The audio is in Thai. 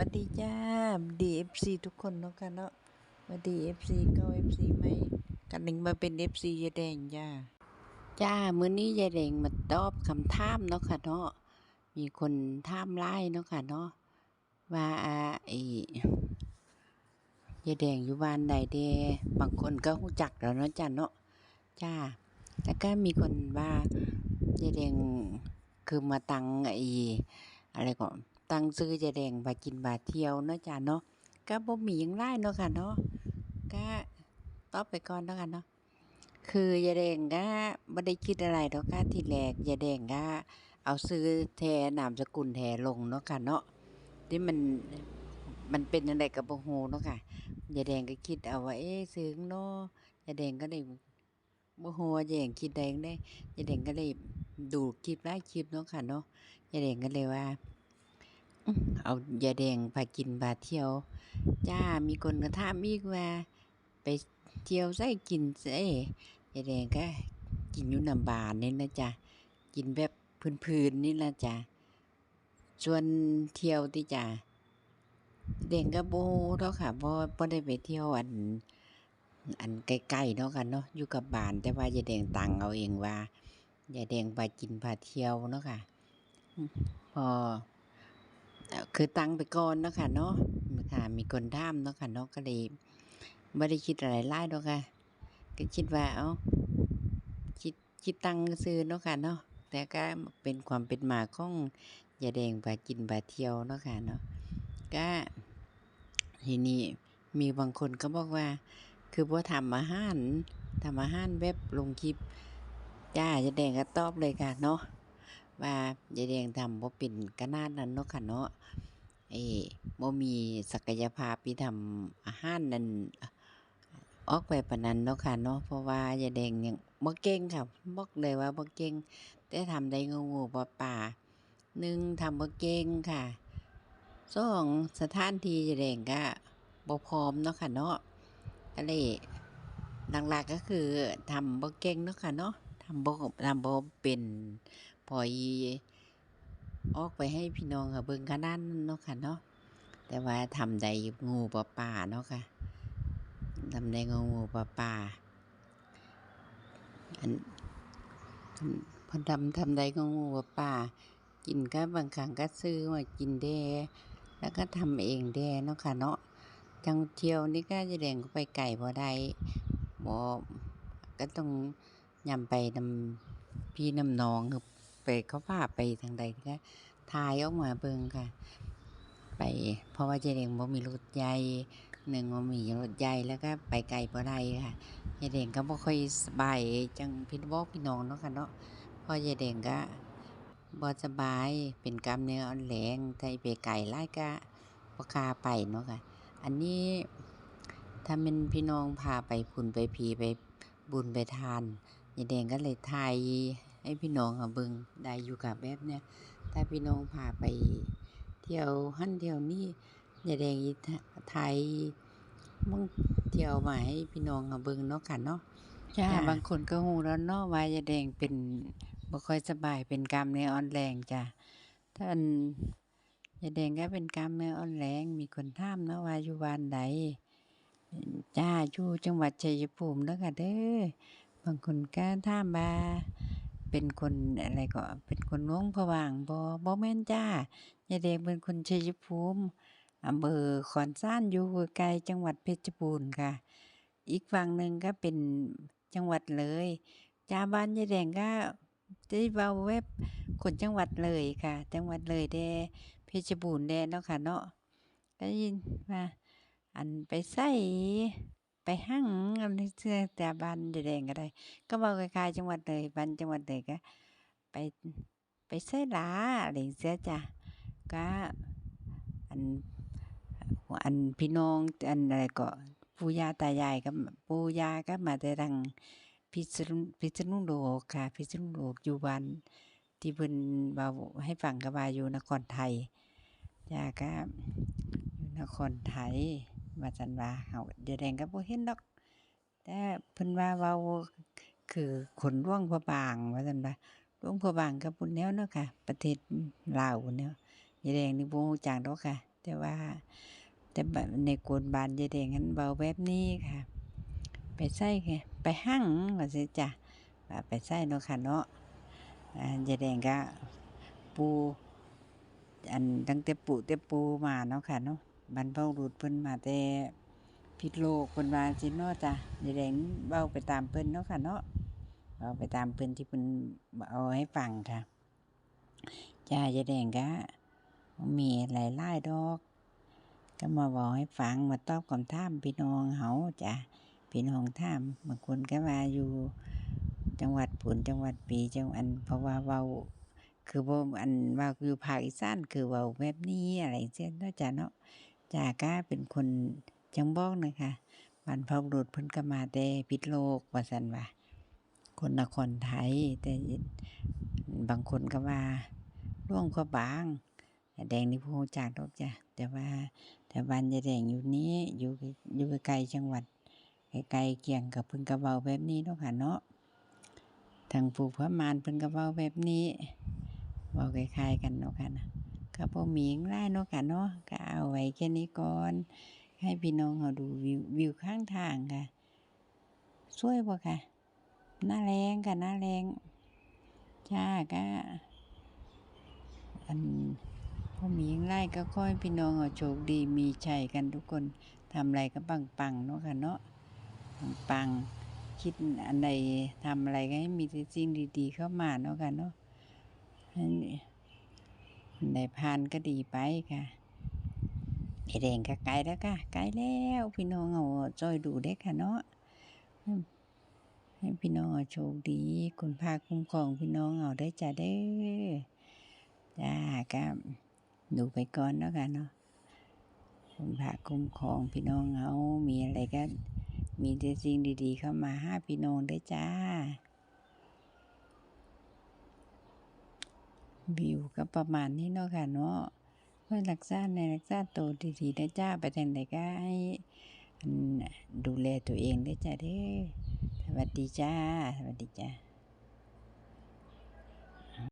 วัสดีจ้าดีเอฟซีทุกคนเนาะค่ะเนาะวัสดีเอฟซีเก้าเอฟซีไม่กันหนึ่งมาเป็นเอฟซียายแดงจ้าจ้ามื้อนี้ยายแดงมาตอบคำถามเนาะค่ะเนาะมีคนถามไล่เนาะค่ะเนาะว่าไอ้ยายแดงอยู่บ้านใดเดบางคนก็รู้จักแล้วเนาะจ้าเนาะจ้าแล้วก็มีคนว่ายายแดงคือมาตังไอ้อะไรก่อน ตั้งซื้อยายแดงบากินบาเที่ยวเนาะจ้าเนาะก็บ่มียังหลายเนาะค่ะเนาะก็ตอบไปก่อนแล้วกันเนาะคือยาแดงก็บ่ได้คิดอะไรดอกค่ะที่แรกยาแดงก็เอาซื้อแทนามสกุลแทลงเนาะค่ะเนาะที่มันมันเป็นจังไดก็บ่ฮู้เนาะค่ะยาแดงก็คิดเอาว่าเอ๊ะซื้อเนาะยาแดงก็ได้บ่ฮู้ยาแดงคิดได้จั่งใดยาแดงก็เลยดูคลิปหลายคลิปเนาะค่ะเนาะยาแดงก็เลยว่า เอายาแดงพากินพาเที่ยว จ้ามีคนก็ถามอีกว่า ไปเที่ยวไสกินไสยาแดงก็กินอยู่น้ำบานนี่นะจ้ะกินแบบพื้นๆนี่ละจ้ะส่วนเที่ยวติจ้ะแดงก็บ่รู้ดอกค่ะบ่บ่ได้ไปเที่ยวอัน อันไกล้ๆเนาะค่ะเนาะอยู่กับบ้านแต่ว่ายายแดงตังเอาเองว่ายายแดงพากินพาเที่ยวเนาะค่ะพอ คือตั้งไปก่อนเนาะค่ะเนาะค่ะมีคนถามเนาะค่ะเนาะก็เลยบ่ได้คิดอะไรหลายดอกค่ะ ก็คิดว่าเอ้าคิดคิดตังซื่อเนาะค่ะเนาะแต่ก็เป็นความเป็นมาของยาแดงพากินพาเที่ยวเนาะค่ะเนาะก็ทีนี้มีบางคนก็บอกว่า คือบ่ทำอาหารทำอาหารแบบลงคลิปจ้ายายแดงก็ตอบเลยค่ะเนาะ ว่ายายแดงทำบ่เป็นขนาดนั้นเนาะค่ะเนาะไอ้บ่มีศักยภาพที่ทำอาหารนั้นออกไปปานนั้นเนาะค่ะเนาะเพราะว่ายายแดงยังบ่เก่งค่ะบอกเลยว่าบ่เก่งแต่ทำได้งูๆปลาๆ1ทำบ่เก่งค่ะ2สถานที่ยายแดงก็บ่พร้อมเนาะค่ะเนาะก็เลยหลักๆก็คือทำบ่เก่งเนาะค่ะเนาะทำบ่ทำบ่เป็น พออีออกไปให้พี่น้องเขาเบิ่งขนาดนั้นเนาะค่ะเนาะแต่ว่าทำได้งูปลาๆเนาะค่ะทำได้งูปลาๆอันพิ่นเพิ่นทำทำได้งูปลาๆกินก็บางครั้งก็ซื้อมากินแด่แล้วก็ทำเองแด่เนาะค่ะเนาะจังเที่ยวนี่ก็ยายแดงก็ไปไกลบ่ได้บ่ก็ต้องยำไปนำพี่นำน้องคือ ไปเขาพาไปทางใดก็ถ่ายออกมาเบิ่งค่ะ ไป เพราะว่ายายแดงบ่มีรถใหญ่1บ่มีรถใหญ่แล้วก็ไปไกลบ่ได้ค่ะยายแดงก็บ่ค่อยสบายจังพี่บอกพี่น้องเนาะค่ะเนาะเพราะยายแดงก็บ่สบายเป็นกล้ามเนื้ออ่อนแรงถ้าไปไกลหลายก็บ่กล้าไปเนาะค่ะ อันนี้ถ้าแม่นพี่น้องพาไปพู้นไปพีไปบุญไปทานยายแดงก็เลยถ่าย ให้พี่น้องเขาเบิ่งได้อยู่ค่ะแบบเนี้ยถ้าพี่น้องพาไปเที่ยวหั้นเที่ยวนี้ยายแดงสิถถ่ายบางเที่ยวมาให้พี่น้องเขาเบิ่งเนาะค่ะเนาะจ้าบางคนก็รู้แล้วเนาะว่ายายแดงเป็นบ่ค่อยสบายเป็นกล้ามเนื้ออ่อนแรงจ้ะถ้าอันยายแดงก็เป็นกล้ามเนื้ออ่อนแรงมีคนถามเนาะว่าอยู่บ้านใดจ้าอยู่จังหวัดชัยภูมิเด้อค่ะเด้อบางคนก็ถามว่า เป็นคนอะไรก็เป็นคนหลวงพระบางบ่บ่แม่นจ้ายายแดงเป็นคนชัยภูมิอำเภอขอนสานอยู่ไกลจังหวัดเพชรบูรณ์ค่ะ อีกฝั่งหนึ่งก็เป็นจังหวัดเลยจ้าบ้านยายแดงก็สิเว้าแบบคนจังหวัดเลยค่ะ จังหวัดเลยแดเพชรบูรณ์แดเนาะค่ะเนาะก็ได้ยินว่าอันไปไส ไปหังอันนี้เทื่อแต่บ้านแดงก็ได้ ก็เว้าคล้ายๆจังหวัดเลยบ้านจังหวัดเลยก็ไปไปไสหลาอะไรจั่งซี้จ้ะก็อันอันพี่น้องอันอะไรก็ปู่ย่าตายายก็ปู่ย่าก็มาแต่ทางพิษณุพิษณุโลกค่ะ พิษณุโลกอยู่บ้านที่เพิ่นเว้าให้ฟังก็ว่าอยู่นครไทยจ้าก็อยู่นครไทย ว่าซั่นว่าเฮายาแดงก็บ่เห็นดอก แต่เพิ่นว่าเว้าคือคนหลวงพระบาง ว่าซั่นว่าหลวงพระบางก็พู้นแหล้วเนาะค่ะ ประเทศลาวพู้นแหยายแดงนี่บ่รู้จักดอกค่ะ แต่ว่า แต่ในโกนบานยายแดงหั้นเว้าแบบนี้ค่ะ ไปไสแค่ไปหั้งว่าซี่จ้ะว่าไปไสเนาะค่ะเนาะอ่ายายแดงก็ปูอันตั้งแต่ปูแต่ปูมาเนาะค่ะเนาะ บรรพบุรุษเพิ่นมาแต่พิษโลกเพิ่นว่าจั่งซี้เนาะจ้ะยายแดงเว้าไปตามเพิ่นเนาะค่ะเนาะเว้าไปตามเพิ่นที่เพิ่นเอาให้ฟังค่ะจ้ายายแดงก็มีหลายหลายดอก ก็มาเว้าให้ฟังมาตอบคำถามพี่น้องเฮาจ้ะพี่น้องถามบางคนก็ว่าอยู่จังหวัดพู้นจังหวัดปีจังอันเพราะว่าเว้าคือบ่อันว้าอยู่ภาคอีสานคือเว้าแบบนี้อะไรจั่งซี้เนาะจ้ะเนาะ จาก็เป็นคนจังบอกนะคะบรรพบุรุษเพิ่นก็มาแต่พิษโลกว่าซั่นว่าคนนครไทย แต่บางคนก็ว่าหลวงพระบางแดงนี่บ่รู้จักดอกจ้ะแต่ว่าแต่บ้านยายแดงอยู่นี้อยู่อยู่ไกลจังหวัดไกลเคียงก็เพิ่นก็เว้าแบบนี้เนาะค่ะเนาะทางผู้พม่านพิ่นก็เว้าแบบนี้เว้าคล้ายๆกันเนาะค่ะนะ ก็บ่มีหยังหลายเนาะค่ะเนาะก็เอาไว้แค่นี้ก่อน ให้พี่น้องเฮาดูวิววิวข้างทางค่ะสวยบ่ค่ะ หน้าแล้งค่ะหน้าแล้งจ้าก็อันบ่มีหยังหลายก็ขอให้พี่น้องเฮาโชคดีมีชัยกันทุกคนทำอะไรก็ปังๆเนาะค่ะเนาะปังๆคิดอันใดทำอะไรก็ให้มีแต่สิ่งดี ๆ เข้ามาเนาะค่ะเนาะ ให้อันใดผ่านก็ดีไปค่ะยายแดงก็ไกลแล้วค่ะไกลแล้วพี่น้องเฮาช่วยดูเด้ค่ะเนาะให้พี่น้องโชคดี คุณพระคุ้มครองพี่น้องเฮาเด้จ้ะเด้อจ้าก็ดูไปก่อนเนาะค่ะเนาะคุณพระคุ้มครองพี่น้องเฮามีอะไรก็มีแต่สิ่งดี ๆ เข้ามาหาพี่น้องเด้จ้า วิวก็ประมาณนี้เนาะค่ะเนาะเพื่อรักษาในรักษาตัวดีๆได้จ้าไปทางไหนก็ให้ดูแลตัวเองได้จ้าเด้อสวัสดีจ้า สวัสดีจ้า